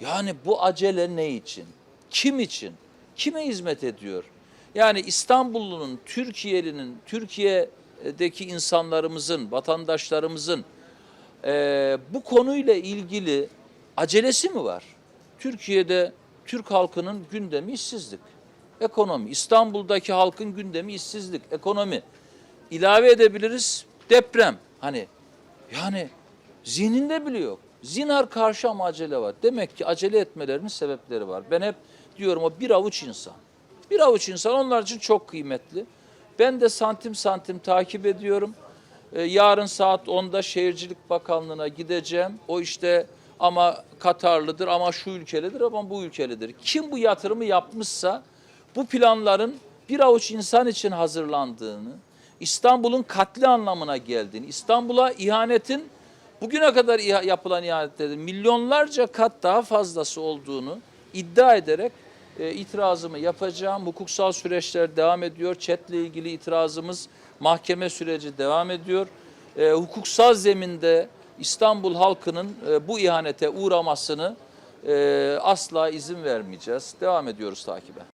Yani bu acele ne için? Kim için? Kime hizmet ediyor? Yani İstanbullunun, Türkiye'linin, Türkiye'deki insanlarımızın, vatandaşlarımızın eee, bu konuyla ilgili acelesi mi var? Türkiye'de Türk halkının gündemi işsizlik, ekonomi. İstanbul'daki halkın gündemi işsizlik, ekonomi. İlave edebiliriz deprem. Hani yani zihninde bile yok. Zinhar karşı ama acele var. Demek ki acele etmelerinin sebepleri var. Ben hep diyorum o bir avuç insan. Bir avuç insan onlar için çok kıymetli. Ben de santim santim takip ediyorum. Ee, yarın saat 10'da Şehircilik Bakanlığı'na gideceğim. O işte ama Katarlıdır ama şu ülkelidir ama bu ülkelidir. Kim bu yatırımı yapmışsa bu planların bir avuç insan için hazırlandığını, İstanbul'un katli anlamına geldiğini, İstanbul'a ihanetin bugüne kadar yapılan ihanetlerin milyonlarca kat daha fazlası olduğunu iddia ederek e, itirazımı yapacağım. Hukuksal süreçler devam ediyor. ÇED'le ilgili itirazımız mahkeme süreci devam ediyor. E, hukuksal zeminde İstanbul halkının e, bu ihanete uğramasını e, asla izin vermeyeceğiz. Devam ediyoruz takibe.